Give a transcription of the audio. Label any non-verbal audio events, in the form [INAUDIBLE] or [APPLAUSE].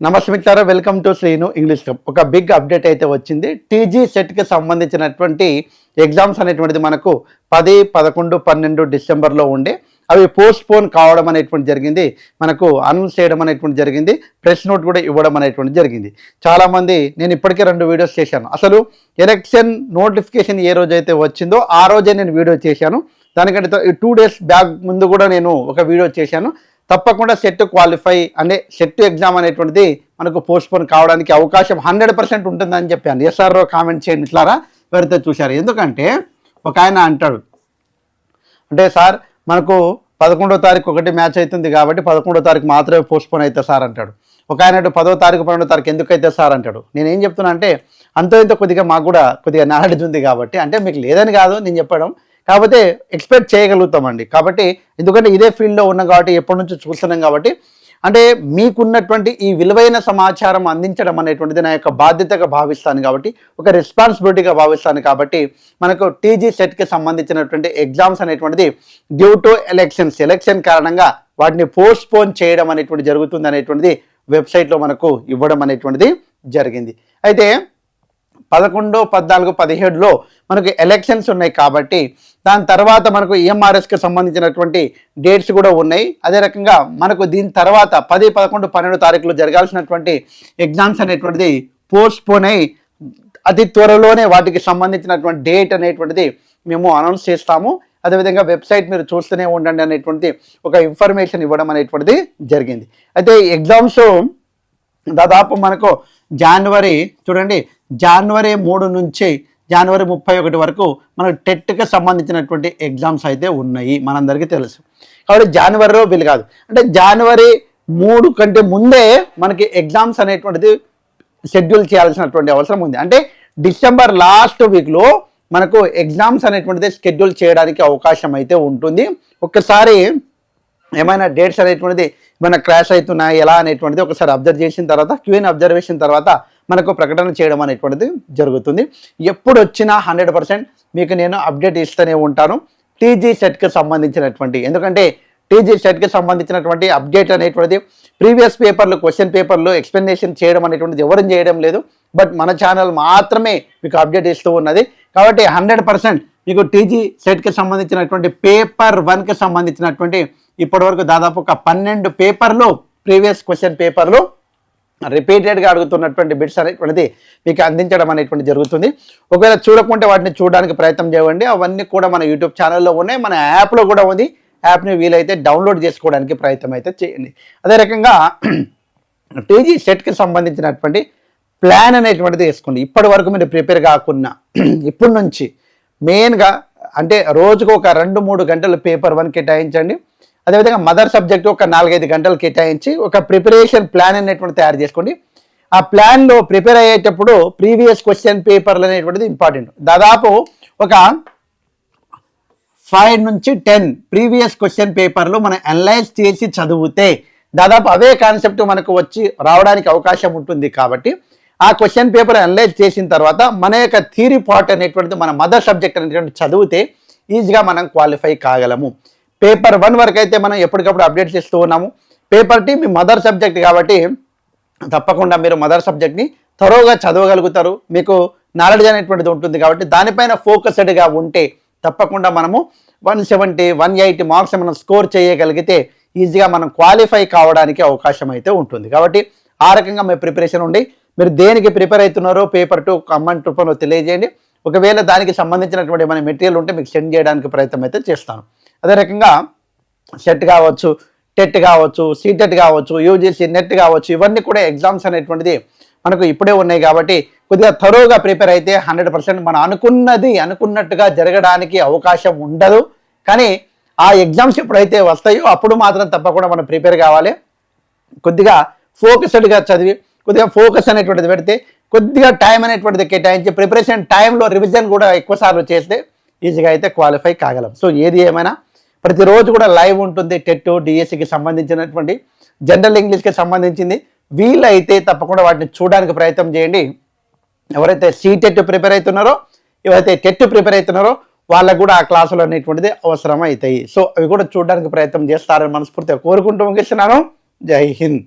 నమస్తే మిత్రులారా welcome to Sreenu English club. ఒక బిగ్ అప్డేట్ అయితే వచ్చింది. టీజీ సెట్కి సంబంధించినటువంటి ఎగ్జామ్స్ అనేటువంటిది మనకు పది పదకొండు పన్నెండు డిసెంబర్లో ఉండే అవి పోస్ట్ పోన్ కావడం అనేటువంటి జరిగింది. మనకు అనౌన్స్ చేయడం అనేటువంటి జరిగింది. ప్రెస్ నోట్ కూడా ఇవ్వడం అనేటువంటి జరిగింది. చాలామంది నేను ఇప్పటికే రెండు వీడియోస్ చేశాను. అసలు ఎలక్షన్ నోటిఫికేషన్ ఏ రోజైతే వచ్చిందో ఆ రోజే నేను వీడియో చేశాను. దానికంటే టూ డేస్ బ్యాక్ ముందు కూడా నేను ఒక వీడియో చేశాను. తప్పకుండా సెట్ క్వాలిఫై అంటే సెట్ ఎగ్జామ్ అనేటువంటిది మనకు పోస్ట్పోన్ కావడానికి అవకాశం హండ్రెడ్ పర్సెంట్ ఉంటుందని చెప్పాను. ఎస్ఆర్ఓ కామెంట్ చేయండి ఇట్లారా ఎవరైతే చూశారు. ఎందుకంటే ఒక ఆయన అంటాడు. అంటే సార్ మనకు పదకొండో తారీఖు ఒకటి మ్యాచ్ అవుతుంది కాబట్టి పదకొండో తారీఖు మాత్రమే పోస్ట్పోన్ అయితే అవుతుంది సార్ అంటాడు. ఒక ఆయన పదో తారీఖు పన్నెండో తారీఖు ఎందుకు అయితే సార్ అంటాడు. నేను ఏం చెప్తున్నా అంటే అంత ఇంత కొద్దిగా మాకు కూడా కొద్దిగా నాలెడ్జ్ ఉంది కాబట్టి అంటే మీకు లేదని కాదు నేను చెప్పడం కాకపోతే ఎక్స్పెక్ట్ చేయగలుగుతామండి. కాబట్టి ఎందుకంటే ఇదే ఫీల్డ్లో ఉన్నాం కాబట్టి ఎప్పటి నుంచో చూస్తున్నాం కాబట్టి అంటే మీకున్నటువంటి ఈ విలువైన సమాచారం అందించడం అనేటువంటిది నా యొక్క బాధ్యతగా భావిస్తాను కాబట్టి ఒక రెస్పాన్సిబిలిటీగా భావిస్తాను కాబట్టి మనకు టీజీ సెట్కి సంబంధించినటువంటి ఎగ్జామ్స్ అనేటువంటిది డ్యూ టు ఎలక్షన్స్ ఎలక్షన్ కారణంగా వాటిని పోస్ట్ పోన్ చేయడం అనేటువంటి జరుగుతుంది అనేటువంటిది వెబ్సైట్లో మనకు ఇవ్వడం అనేటువంటిది జరిగింది. అయితే పదకొండు పద్నాలుగు పదిహేడులో మనకు ఎలక్షన్స్ ఉన్నాయి కాబట్టి దాని తర్వాత మనకు ఈఎంఆర్ఎస్కి సంబంధించినటువంటి డేట్స్ కూడా ఉన్నాయి. అదే రకంగా మనకు దీని తర్వాత పది పదకొండు పన్నెండు తారీఖులో జరగాల్సినటువంటి ఎగ్జామ్స్ అనేటువంటిది పోస్ట్ పోన్ అయి అతి త్వరలోనే వాటికి సంబంధించినటువంటి డేట్ అనేటువంటిది మేము అనౌన్స్ చేస్తాము. అదేవిధంగా వెబ్సైట్ మీరు చూస్తూనే ఉండండి అనేటువంటి ఒక ఇన్ఫర్మేషన్ ఇవ్వడం అనేటువంటిది జరిగింది. అయితే ఎగ్జామ్స్ దాదాపు మనకు జనవరి చూడండి జనవరి మూడు నుంచి జనవరి ముప్పై ఒకటి వరకు మనకు టెట్కి సంబంధించినటువంటి ఎగ్జామ్స్ అయితే ఉన్నాయి మనందరికీ తెలుసు. కాబట్టి జనవరిలో వీలు కాదు. అంటే జనవరి మూడు కంటే ముందే మనకి ఎగ్జామ్స్ అనేటువంటిది షెడ్యూల్ చేయాల్సినటువంటి అవసరం ఉంది. అంటే డిసెంబర్ లాస్ట్ వీక్లో మనకు ఎగ్జామ్స్ అనేటువంటిది షెడ్యూల్ చేయడానికి అవకాశం అయితే ఉంటుంది. ఒక్కసారి ఏమైనా డేట్స్ అనేటువంటిది ఏమైనా క్రాష్ అవుతున్నాయి ఎలా అనేటువంటిది ఒకసారి అబ్జర్వ్ చేసిన తర్వాత క్యూఎన్ అబ్జర్వేషన్ తర్వాత మనకు ప్రకటన చేయడం అనేటువంటిది జరుగుతుంది. ఎప్పుడు వచ్చినా హండ్రెడ్ పర్సెంట్ మీకు నేను అప్డేట్ ఇస్తూనే ఉంటాను. టీజీ సెట్కి సంబంధించినటువంటి ఎందుకంటే టీజీ సెట్కి సంబంధించినటువంటి అప్డేట్ అనేటువంటిది ప్రీవియస్ పేపర్లు క్వశ్చన్ పేపర్లు ఎక్స్ప్లెనేషన్ చేయడం అనేటువంటిది ఎవరు చేయడం లేదు. బట్ మన ఛానల్ మాత్రమే మీకు అప్డేట్ ఇస్తూ ఉన్నది. కాబట్టి హండ్రెడ్ పర్సెంట్ మీకు టీజీ సెట్కి సంబంధించినటువంటి పేపర్ వన్కి సంబంధించినటువంటి ఇప్పటివరకు దాదాపు ఒక పన్నెండు పేపర్లు ప్రీవియస్ క్వశ్చన్ పేపర్లు రిపీటెడ్గా అడుగుతున్నటువంటి బిట్స్ అనేటువంటిది మీకు అందించడం అనేటువంటి జరుగుతుంది. ఒకవేళ చూడకుంటే వాటిని చూడడానికి ప్రయత్నం చేయండి. అవన్నీ కూడా మన యూట్యూబ్ ఛానల్లో ఉన్నాయి. మన యాప్లో కూడా ఉంది. యాప్ని వీలైతే డౌన్లోడ్ చేసుకోవడానికి ప్రయత్నం అయితే చేయండి. అదే రకంగా [CLEARS THROAT] టీజీ సెట్కి సంబంధించినటువంటి ప్లాన్ అనేటువంటిది వేసుకోండి. ఇప్పటి వరకు మీరు ప్రిపేర్ కాకున్నా [CLEARS THROAT] ఇప్పటి నుంచి మెయిన్గా అంటే రోజుకు ఒక రెండు మూడు గంటలు పేపర్ వన్ కేటాయించండి. అదేవిధంగా మదర్ సబ్జెక్ట్ ఒక నాలుగైదు గంటలు కేటాయించి ఒక ప్రిపరేషన్ ప్లాన్ అనేటువంటి తయారు చేసుకోండి. ఆ ప్లాన్లో ప్రిపేర్ అయ్యేటప్పుడు ప్రీవియస్ క్వశ్చన్ పేపర్లు అనేటువంటిది ఇంపార్టెంట్. దాదాపు ఒక ఫైవ్ నుంచి టెన్ ప్రీవియస్ క్వశ్చన్ పేపర్లు మనం అనలైజ్ చేసి చదివితే దాదాపు అవే కాన్సెప్ట్ మనకు వచ్చి రావడానికి అవకాశం ఉంటుంది కాబట్టి ఆ క్వశ్చన్ పేపర్ అనలైజ్ చేసిన తర్వాత మన యొక్క థీరీ పార్ట్ అనేటువంటిది మన మదర్ సబ్జెక్ట్ అనేటువంటి చదివితే ఈజీగా మనం క్వాలిఫై కాగలము. పేపర్ వన్ వరకు అయితే మనం ఎప్పటికప్పుడు అప్డేట్ చేస్తూ ఉన్నాము. పేపర్ టీ మీ మదర్ సబ్జెక్ట్ కాబట్టి తప్పకుండా మీరు మదర్ సబ్జెక్ట్ని త్వరగా చదవగలుగుతారు. మీకు నాలెడ్జ్ అనేటువంటిది ఉంటుంది కాబట్టి దానిపైన ఫోకస్డ్గా ఉంటే తప్పకుండా మనము one seventy one eighty marks మనం స్కోర్ చేయగలిగితే ఈజీగా మనం క్వాలిఫై కావడానికి అవకాశం అయితే ఉంటుంది. కాబట్టి ఆ రకంగా మీ ప్రిపరేషన్ ఉండి మీరు దేనికి ప్రిపేర్ అవుతున్నారో పేపర్ టు కమెంట్ రూపంలో తెలియజేయండి. ఒకవేళ దానికి సంబంధించినటువంటి మన మెటీరియల్ ఉంటే మీకు సెండ్ చేయడానికి ప్రయత్నం అయితే చేస్తాను. అదే రకంగా సెట్ కావచ్చు టెట్ కావచ్చు సీటెట్ కావచ్చు యూజీసీ నెట్ కావచ్చు ఇవన్నీ కూడా ఎగ్జామ్స్ అనేటువంటిది మనకు ఇప్పుడే ఉన్నాయి కాబట్టి కొద్దిగా త్వరగా ప్రిపేర్ అయితే హండ్రెడ్ పర్సెంట్ మనం అనుకున్నది అనుకున్నట్టుగా జరగడానికి అవకాశం ఉండదు. కానీ ఆ ఎగ్జామ్స్ ఎప్పుడైతే వస్తాయో అప్పుడు మాత్రం తప్పకుండా మనం ప్రిపేర్ కావాలి. కొద్దిగా ఫోకస్డ్గా చదివి కొద్దిగా ఫోకస్ అనేటువంటిది పెడితే కొద్దిగా టైం అనేటువంటిది కేటాయించి ప్రిపరేషన్ టైంలో రివిజన్ కూడా ఎక్కువ సార్లు చేస్తే ఈజీగా అయితే క్వాలిఫై కాగలం. సో ఏది ఏమైనా ప్రతిరోజు కూడా లైవ్ ఉంటుంది టెట్ డిఎస్సికి సంబంధించినటువంటి జనరల్ ఇంగ్లీష్కి సంబంధించింది. వీలైతే తప్పకుండా వాటిని చూడడానికి ప్రయత్నం చేయండి. ఎవరైతే సీటెట్ ప్రిపేర్ అవుతున్నారో ఎవరైతే టెట్ ప్రిపేర్ అవుతున్నారో వాళ్ళకు కూడా ఆ క్లాసులు అనేటువంటిది అవసరం అవుతాయి సో అవి కూడా చూడడానికి ప్రయత్నం చేస్తారని మనస్ఫూర్తిగా కోరుకుంటూ ముగిస్తున్నాను. జై హింద్.